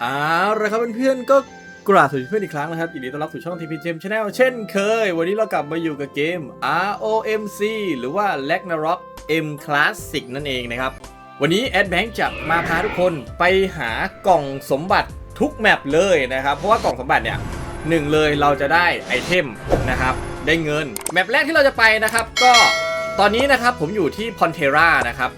เอาละครับเพื่อนๆก็กราบสวัสดีเพื่อนอีกครั้งนะครับยินดีต้อนรับสู่ช่อง TP Gem Channel เช่นเคย วันนี้เรากลับมาอยู่กับเกม ROMC หรือว่า Ragnarok M Classic นั่นเองนะครับ วันนี้ a d b a n k จะมาพาทุกคนไปหากล่องสมบัติทุกแมปเลยนะครับ เพราะว่ากล่องสมบัติเนี่ยหนึ่งเลยเราจะได้ไอเทมนะครับ ได้เงิน แมปแรกที่เราจะไปนะครับ ก็ตอนนี้นะครับผมอยู่ที่ Pontera นะครับ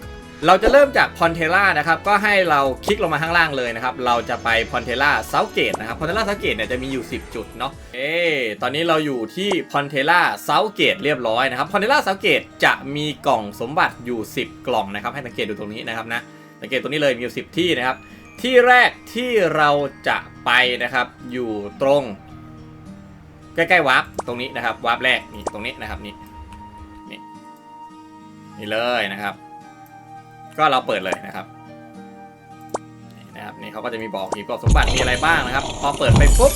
เราจะเริ่มจากพอนเทล่านะครับก็ให้เราคลิกลงมาข้างล่างเลยนะครับ เราจะไปพอนเทล่าเซาเกตนะครับพอนเทล่าเซาเกตเนี่ยจะมีอยู่ 10 จุดเนาะเอ๊ตอนนี้เราอยู่ที่พอนเทล่าเซาเกตเรียบร้อยนะครับพอนเทล่าเซาเกตจะมีกล่องสมบัติอยู่ 10 กล่องนะครับ ให้สังเกตดูตรงนี้นะครับนะสังเกตตรงนี้เลยมีอยู่ 10 ที่นะครับ ที่แรกที่เราจะไปนะครับ อยู่ตรง ใกล้ๆวาร์ปตรงนี้นะครับวาร์ปแรกนี่ตรงนี้นะครับนี่นี่นี่เลยนะครับ ก็เราเปิดเลยนะครับนี่นะครับนี่เขาก็จะมีบอกหีบกล่องสมบัติมีอะไรบ้างนะครับ พอเปิดไปปุ๊บ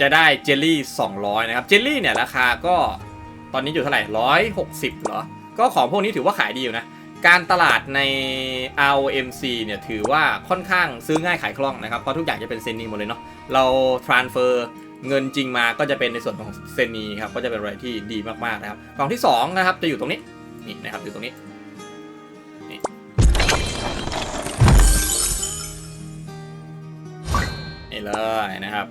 จะได้เจลลี่ 200 นะครับ เจลลี่เนี่ยราคาก็ตอนนี้อยู่เท่าไหร่160เหรอ ก็ของพวกนี้ถือว่าขายดีอยู่นะ การตลาดใน ROMC เนี่ยถือว่าค่อนข้างซื้อง่ายขายคล่องนะครับ เพราะทุกอย่างจะเป็นเซนีหมดเลยเนาะ เรา transfer เงินจริงมาก็จะเป็นในส่วนของเซนีครับ ก็จะเป็นอะไรที่ดีมากๆนะครับ กล่องที่สองนะครับจะอยู่ตรงนี้ นี่นะครับอยู่ตรงนี้นี่นี่เลยนะครับ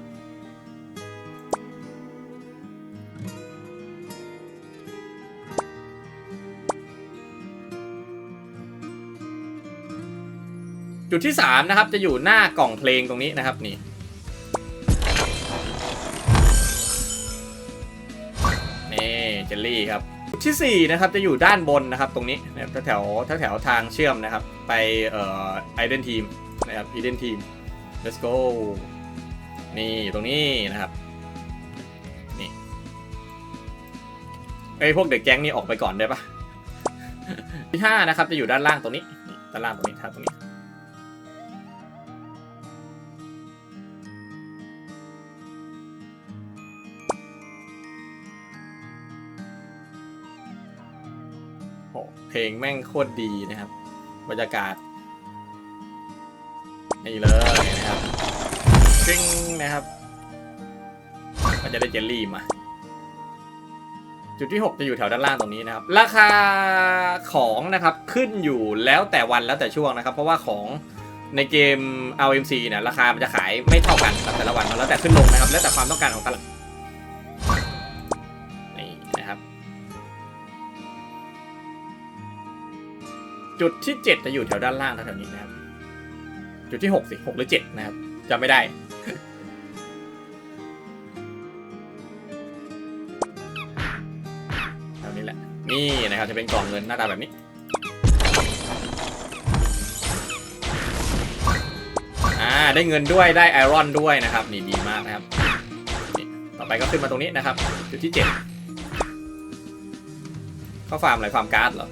จุดที่ 3 นะครับ จะอยู่หน้ากล่องเพลงตรงนี้นะครับนี่นี่เจลลี่ครับ ที่4นะครับจะอยู่ด้านบนนะครับตรงนี้นะครับแถวแถวแถวทางเชื่อมนะครับ ไปเอ่อไอเดนทีมนะครับไอเดนทีม let's go นี่ตรงนี้นะครับนี่ไอพวกเด็กแก๊งนี่ออกไปก่อนได้ปะที่ห้านะครับจะอยู่ด้านล่างตรงนี้นด้านล่างตรงนี้ครับตรงนี้ เพลงแม่งโคตรดีนะครับ บรรยากาศนี่เลยนะครับกริ้งนะครับก็จะได้เจลลี่มา จุดที่ 6 จะอยู่แถวด้านล่างตรงนี้นะครับ ราคาของนะครับขึ้นอยู่แล้วแต่วันแล้วแต่ช่วงนะครับ เพราะว่าของในเกม RMC เนี่ยราคามันจะขายไม่เท่ากันแต่ละวันแล้วแต่ขึ้นลงนะครับ แล้วแต่ความต้องการของตลาด จุดที่7จะอยู่แถวด้านล่างแถวนี้นะครับ จุดที่6สิ6หรือ7นะครับจำไม่ได้ แถวนี้แหละ นี่นะครับจะเป็นกล่องเงินหน้าตาแบบนี้ อ่าได้เงินด้วยได้ไอรอนด้วยนะครับ นี่ดีมากนะครับต่อไปก็ขึ้นมาตรงนี้นะครับ จุดที่7เข้าฟาร์มอะไรฟาร์มการ์ดเหรอ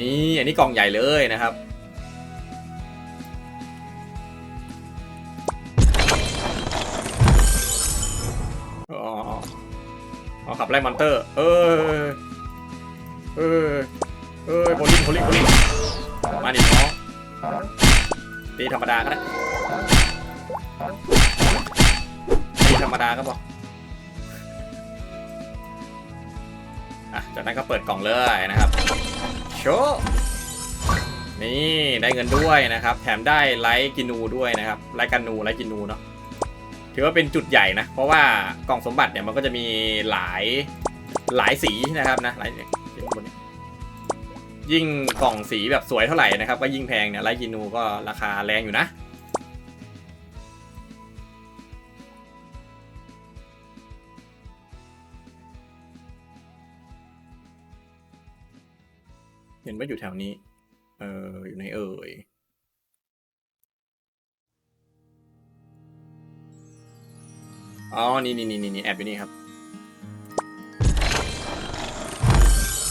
นี่อันนี้กล่องใหญ่เลยนะครับ อ๋ออ๋อขับไล่มอนเตอร์ เออเออเออโบลิ่งโบลิ่งโบลิ่งมาดิน้องตีธรรมดาก็ได้ตีธรรมดาก็พออะจากนั้นก็เปิดกล่องเลยนะครับ โชว์นี่ได้เงินด้วยนะครับ แถมได้ไลท์กินูด้วยนะครับไลท์กันูไลท์กินูเนาะถือว่าเป็นจุดใหญ่นะ เพราะว่ากล่องสมบัติเนี่ยมันก็จะมีหลายหลายสีนะครับนะหลายบนนี้ยิ่งกล่องสีแบบสวยเท่าไหร่นะครับ ก็ยิ่งแพงเนี่ยไลท์กินูก็ราคาแรงอยู่นะ ห็นว่าอยู่แถวนี้ เอออยู่ในเอ่ยอ๋อ นี่นี่นี่นี่แอบอยู่นี่ครับ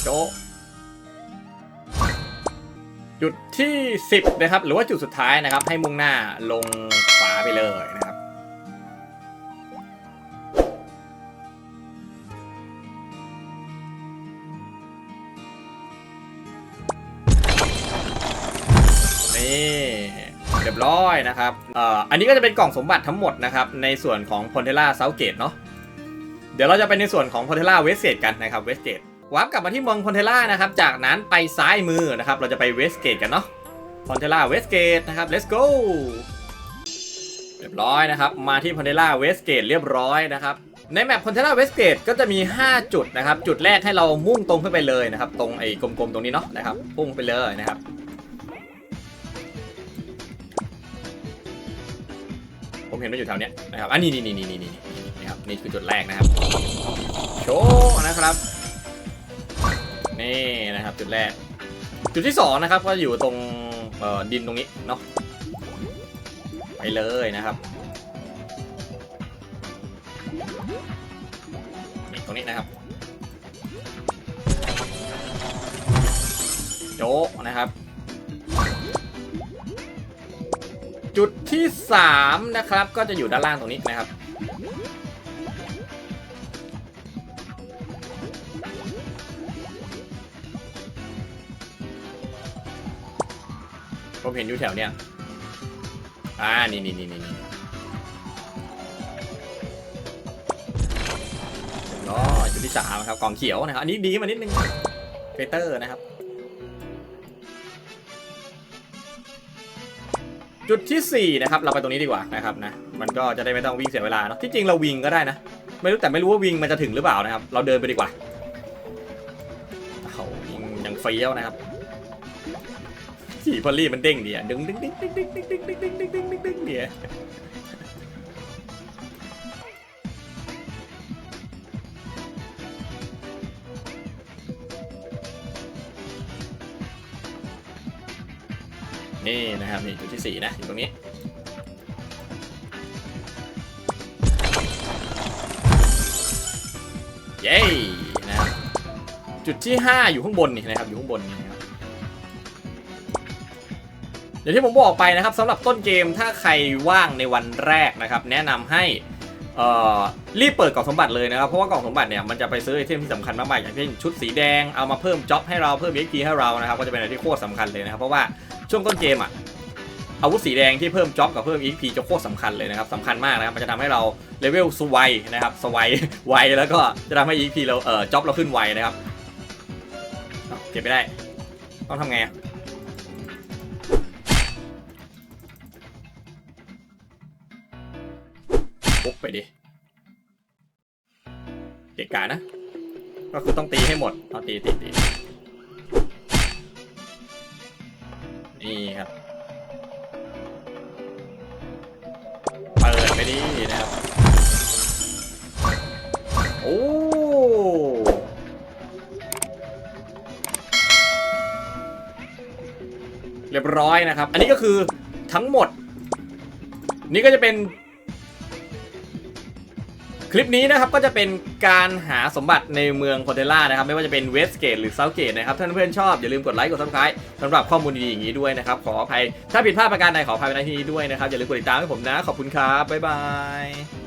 โจจุดที่ 10 นะครับ หรือว่าจุดสุดท้ายนะครับ ให้มุ่งหน้าลงขวาไปเลยนะ ครับนี่รียบร้อยนะครับเอ่ออันนี้ก็จะเป็นกล่องสมบัติทั้งหมดนะครับ ในส่วนของพ o นเทล่าเซาเกตเนาะเดี๋ยวเราจะไปในส่วนของพ o นเทล่าเวสเกตกันนะครับเวสเกตวาร์ปกลับมาที่เมืองพ o นเทล่านะครับ จากนั้นไปซ้ายมือนะครับ เราจะไปเวสเกตกันเนาะพ o นเทล่าเวสเกตนะครับ let's go เรียบร้อยนะครับ มาที่พ o นเทล่าเวสเกตเรียบร้อยนะครับในแมปพ o นเทล่าเวสเกตก็จะมี 5 จุดนะครับ จุดแรกให้เรามุ่งตรงขึ้นไปเลยนะครับ ตรงไอ้กลมๆตรงนี้เนาะนะครับ พุ่งไปเลยนะครับ ผมเห็นมันอยู่แถวเนี้ยนะครับอันนี้นี่นี่นี่นี่นี่นี่ครับนี่คือจุดแรกนะครับ โชว์นะครับนี่นะครับจุดแรก จุดที่สองนะครับก็อยู่ตรงเอ่อดินตรงนี้เนาะไปเลยนะครับนี่ตรงนี้นะครับโจนะครับ จุดที่ 3 นะครับ ก็จะอยู่ด้านล่างตรงนี้นะครับ ผมเห็นอยู่แถวเนี้ยอ่า นี่นี่นี่นี่นี่ก็จุดที่สามครับกล่องเขียวนะครับ อันนี้ดีมานิดนึงเฟเตอร์นะครับ จุดที่ 4 นะครับ เราไปตรงนี้ดีกว่านะครับนะ มันก็จะได้ไม่ต้องวิ่งเสียเวลาเนาะที่จริงเราวิ่งก็ได้นะ ไม่รู้แต่ไม่รู้ว่าวิ่งมันจะถึงหรือเปล่านะครับ เราเดินไปดีกว่าเขายิงยังเฟี้ยวนะครับขี่พอลลี่มันเด้งดีอะดึงดึงดึงดึงดึงดึงดึงดึงดึงดึงดึงดึงดึงเนี่ย นี่นะครับนี่จุดที่สี่นะอยู่ตรงนี้เย้นะครับจุดที่ 5 อยู่ข้างบนนี่นะครับอยู่ข้างบนนี่นะครับอย่างที่ผมบอกไปนะครับสำหรับต้นเกมถ้าใครว่างในวันแรกนะครับ แนะนำให้ รีบเปิดกล่องสมบัติเลยนะครับ เพราะว่ากล่องสมบัติเนี่ยมันจะไปซื้อไอเทมที่สำคัญมากๆอย่างเช่นชุดสีแดงเอามาเพิ่มจ็อบให้เราเพิ่ม XP ให้เรานะครับก็จะเป็นอะไรที่โคตรสำคัญเลยนะครับเพราะว่าช่วงต้นเกมอะอาวุธสีแดงที่เพิ่มจ็อบกับเพิ่ม XP จะโคตรสำคัญเลยนะครับสำคัญมากนะครับมันจะทำให้เราเลเวลสไวนะครับสไวไวแล้วก็จะทำให้ EP เราเอ่อจ็อบเราขึ้นไวนะครับเก็บไม่ได้ ต้องทำไงอะุ๊บไปดิเกะกะนะ ก็คือต้องตีให้หมดเอาตีตีตีนี่ครับเปิดไปดินะครับโอ้เรียบร้อยนะครับ อันนี้ก็คือทั้งหมด นี่ก็จะเป็น คลิปนี้นะครับก็จะเป็นการหาสมบัติในเมืองโคเทล่านะครับ ไม่ว่าจะเป็นเวสเกตหรือเซาเกตนะครับถ้าเพื่อนๆชอบ อย่าลืมกดไลค์กดซับสไครต์สำหรับข้อมูลดีๆอย่างนี้ด้วยนะครับ ขออภัยถ้าผิดพลาดประการใดขออภัยในที่นี้ด้วยนะครับอย่าลืมกดติดตามให้ผมนะ ขอบคุณครับบ๊ายบาย